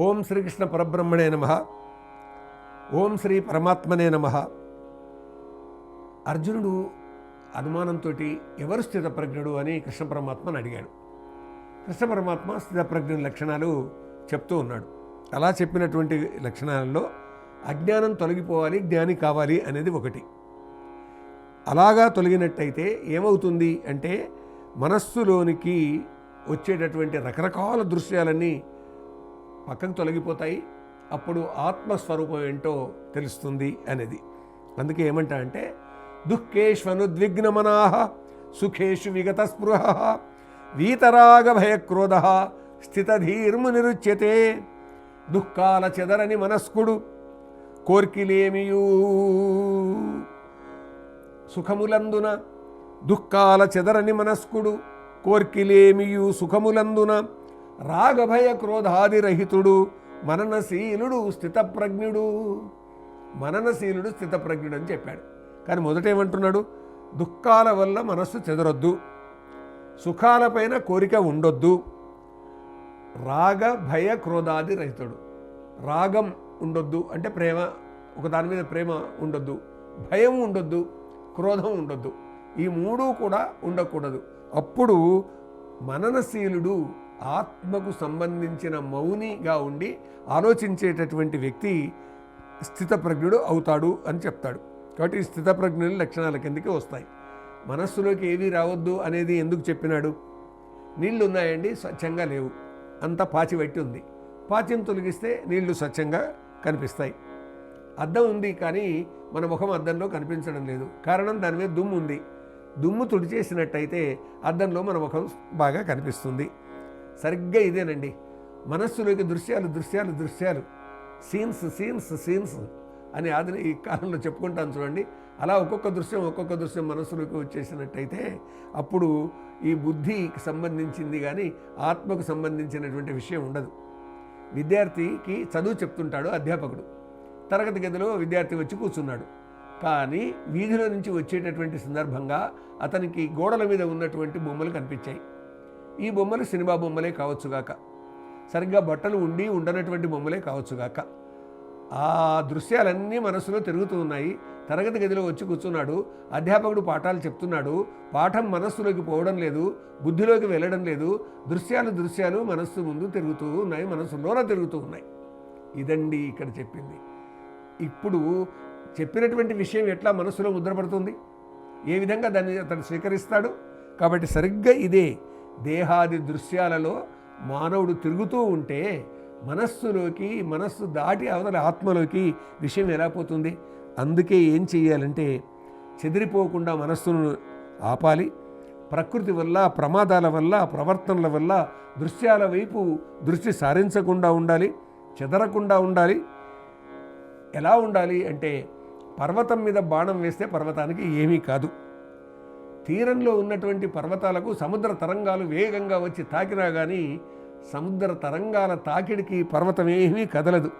ఓం శ్రీకృష్ణ పరబ్రహ్మణే నమ. ఓం శ్రీ పరమాత్మనే నమ. అర్జునుడు అనుమానంతో ఎవరు స్థితప్రజ్ఞుడు అని కృష్ణ పరమాత్మను అడిగాడు. కృష్ణ పరమాత్మ స్థితప్రజ్ఞుని లక్షణాలు చెప్తూ ఉన్నాడు. అలా చెప్పినటువంటి లక్షణాలలో అజ్ఞానం తొలగిపోవాలి జ్ఞాని కావాలి అనేది ఒకటి. అలాగా తొలగినట్టయితే ఏమవుతుంది అంటే మనస్సులోనికి వచ్చేటటువంటి రకరకాల దృశ్యాలన్నీ పక్కకు తొలగిపోతాయి. అప్పుడు ఆత్మస్వరూపం ఏంటో తెలుస్తుంది అనేది. అందుకే ఏమంటా అంటే దుఃఖేష్వనుద్విగ్నమనా సుఖేషు విగత స్పృహ వీతరాగభయక్రోధ స్థితధీర్ము నిరుచ్యతే దుఃఖాల చెదరని మనస్కుడు కోర్కిలేమియూ. సుఖములందున దుఃఖాల చెదరని మనస్కుడు కోర్కిలేమియు సుఖములందున రాగభయ క్రోధాదిరహితుడు మననశీలుడు స్థితప్రజ్ఞుడు. మననశీలుడు స్థితప్రజ్ఞుడు అని చెప్పాడు. కానీ మొదట ఏమంటున్నాడు? దుఃఖాల వల్ల మనస్సు చెదరొద్దు. సుఖాలపైన కోరిక ఉండొద్దు. రాగ భయ క్రోధాది రహితుడు రాగం ఉండొద్దు అంటే ప్రేమ. ఒక దాని మీద ప్రేమ ఉండొద్దు. భయం ఉండొద్దు. క్రోధం ఉండొద్దు. ఈ మూడు కూడా ఉండకూడదు. అప్పుడు మననశీలుడు ఆత్మకు సంబంధించిన మౌనిగా ఉండి ఆలోచించేటటువంటి వ్యక్తి స్థితప్రజ్ఞుడు అవుతాడు అని చెప్తాడు. కాబట్టి ఈ స్థితప్రజ్ఞుల లక్షణాల కిందకి వస్తాయి. మనస్సులోకి ఏవి రావద్దు అనేది ఎందుకు చెప్పినాడు? నీళ్ళు ఉన్నాయండి స్వచ్ఛంగా లేవు. అంతా పాచి పెట్టి ఉంది. పాచిని తొలగిస్తే నీళ్ళు స్వచ్ఛంగా కనిపిస్తాయి. అద్దం ఉంది కానీ మన ముఖం అద్దంలో కనిపించడం లేదు. కారణం దాని మీద దుమ్ము ఉంది. దుమ్ము తుడిచేసినట్టయితే అద్దంలో మన ముఖం బాగా కనిపిస్తుంది. సరిగ్గా ఇదేనండి. మనస్సులోకి దృశ్యాలు దృశ్యాలు దృశ్యాలు. సీన్స్ సీన్స్ సీన్స్ అని ఆధునిక ఈ కాలంలో చెప్పుకుంటాను చూడండి. అలా ఒక్కొక్క దృశ్యం ఒక్కొక్క దృశ్యం మనస్సులోకి వచ్చేసినట్టయితే అప్పుడు ఈ బుద్ధికి సంబంధించింది కానీ ఆత్మకు సంబంధించినటువంటి విషయం ఉండదు. విద్యార్థికి చదువు చెప్తుంటాడు అధ్యాపకుడు. తరగతి గదిలో విద్యార్థి వచ్చి కూర్చున్నాడు. కానీ వీధిలో నుంచి వచ్చేటటువంటి సందర్భంగా అతనికి గోడల మీద ఉన్నటువంటి బొమ్మలు కనిపించాయి. ఈ బొమ్మలు సినిమా బొమ్మలే కావచ్చుగాక సరిగ్గా బట్టలు ఉండి ఉండనటువంటి బొమ్మలే కావచ్చుగాక ఆ దృశ్యాలన్నీ మనసులో తిరుగుతూ ఉన్నాయి. తరగతి గదిలో వచ్చి కూర్చున్నాడు. అధ్యాపకుడు పాఠాలు చెప్తున్నాడు. పాఠం మనస్సులోకి పోవడం లేదు. బుద్ధిలోకి వెళ్ళడం లేదు. దృశ్యాలు దృశ్యాలు మనస్సు ముందు తిరుగుతూ ఉన్నాయి. మనస్సులోన తిరుగుతూ ఉన్నాయి. ఇదండి ఇక్కడ చెప్పింది. ఇప్పుడు చెప్పినటువంటి విషయం ఎట్లా మనస్సులో ముద్రపడుతుంది? ఏ విధంగా దాన్ని అతను స్వీకరిస్తాడు? కాబట్టి సరిగ్గా ఇదే దేహాది దృశ్యాలలో మానవుడు తిరుగుతూ ఉంటే మనస్సులోకి మనస్సు దాటి అవతల ఆత్మలోకి విషయం ఎలా పోతుంది? అందుకే ఏం చేయాలంటే చెదిరిపోకుండా మనస్సును ఆపాలి. ప్రకృతి వల్ల ప్రమాదాల వల్ల ప్రవర్తనల వల్ల దృశ్యాల వైపు దృష్టి సారించకుండా ఉండాలి చెదరకుండా ఉండాలి. ఎలా ఉండాలి అంటే పర్వతం మీద బాణం వేస్తే పర్వతానికి ఏమీ కాదు. తీరంలో ఉన్నటువంటి పర్వతాలకు సముద్ర తరంగాలు వేగంగా వచ్చి తాకినా కానీ సముద్ర తరంగాల తాకిడికి పర్వతం ఏమీ కదలదు.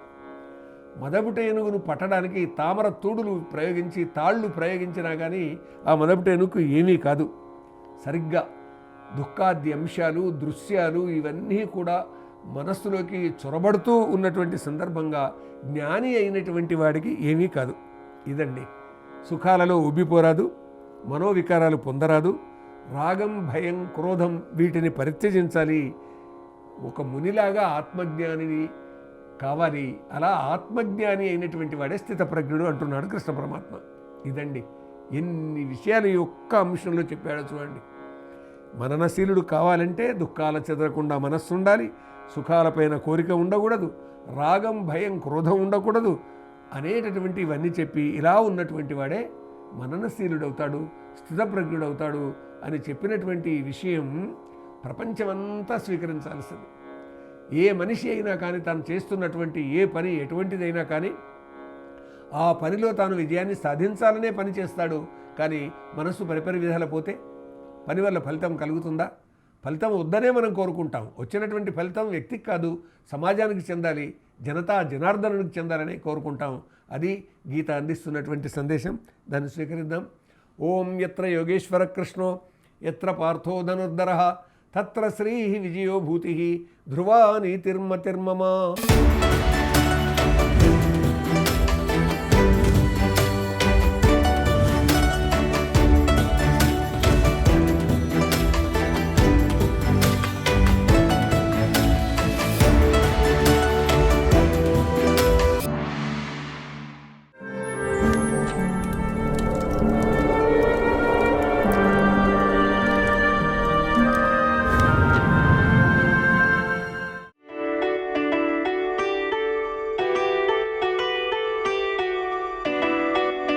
మదపుట ఏనుగును పట్టడానికి తామర తూడులు ప్రయోగించి తాళ్ళు ప్రయోగించినా కానీ ఆ మదపుట ఏమీ కాదు. సరిగ్గా దుఃఖాది అంశాలు దృశ్యాలు ఇవన్నీ కూడా మనస్సులోకి చొరబడుతూ ఉన్నటువంటి సందర్భంగా జ్ఞాని అయినటువంటి వాడికి ఏమీ కాదు. ఇదండి. సుఖాలలో ఉబ్బిపోరాదు మనోవికారాలు పొందరాదు. రాగం భయం క్రోధం వీటిని పరిత్యజించాలి. ఒక మునిలాగా ఆత్మజ్ఞానిని కావాలి. అలా ఆత్మజ్ఞాని అయినటువంటి వాడే స్థితప్రజ్ఞుడు అంటున్నాడు కృష్ణ పరమాత్మ. ఇదండి ఎన్ని విషయాలు ఈ ఒక్క అంశంలో చెప్పాడో చూడండి. మననశీలుడు కావాలంటే దుఃఖాల చెదరకుండా మనస్సు ఉండాలి. సుఖాలపైన కోరిక ఉండకూడదు. రాగం భయం క్రోధం ఉండకూడదు అనేటటువంటి ఇవన్నీ చెప్పి ఇలా ఉన్నటువంటి వాడే మననశీలుడవుతాడు స్థితప్రజ్ఞుడవుతాడు అని చెప్పినటువంటి విషయం ప్రపంచమంతా స్వీకరించాల్సింది. ఏ మనిషి అయినా కానీ తాను చేస్తున్నటువంటి ఏ పని ఎటువంటిదైనా కానీ ఆ పనిలో తాను విజయాన్ని సాధించాలనే పని చేస్తాడు. కానీ మనస్సు పరిపరి విధాల పోతే పని వల్ల ఫలితం కలుగుతుందా? ఫలితం వద్దనే మనం కోరుకుంటాం. వచ్చినటువంటి ఫలితం వ్యక్తికి కాదు సమాజానికి చెందాలి జనతా జనార్దనునికి చెందాలని కోరుకుంటాం. అది గీత అందిస్తున్నటువంటి సందేశం. దాన్ని స్వీకరిద్దాం. ఓం ఎత్ర యోగేశ్వర కృష్ణో ఎత్ర పార్థో ధనుర్ధర తత్ర శ్రీ విజయోభూతి ధ్రువా నీతిర్మతిర్మమ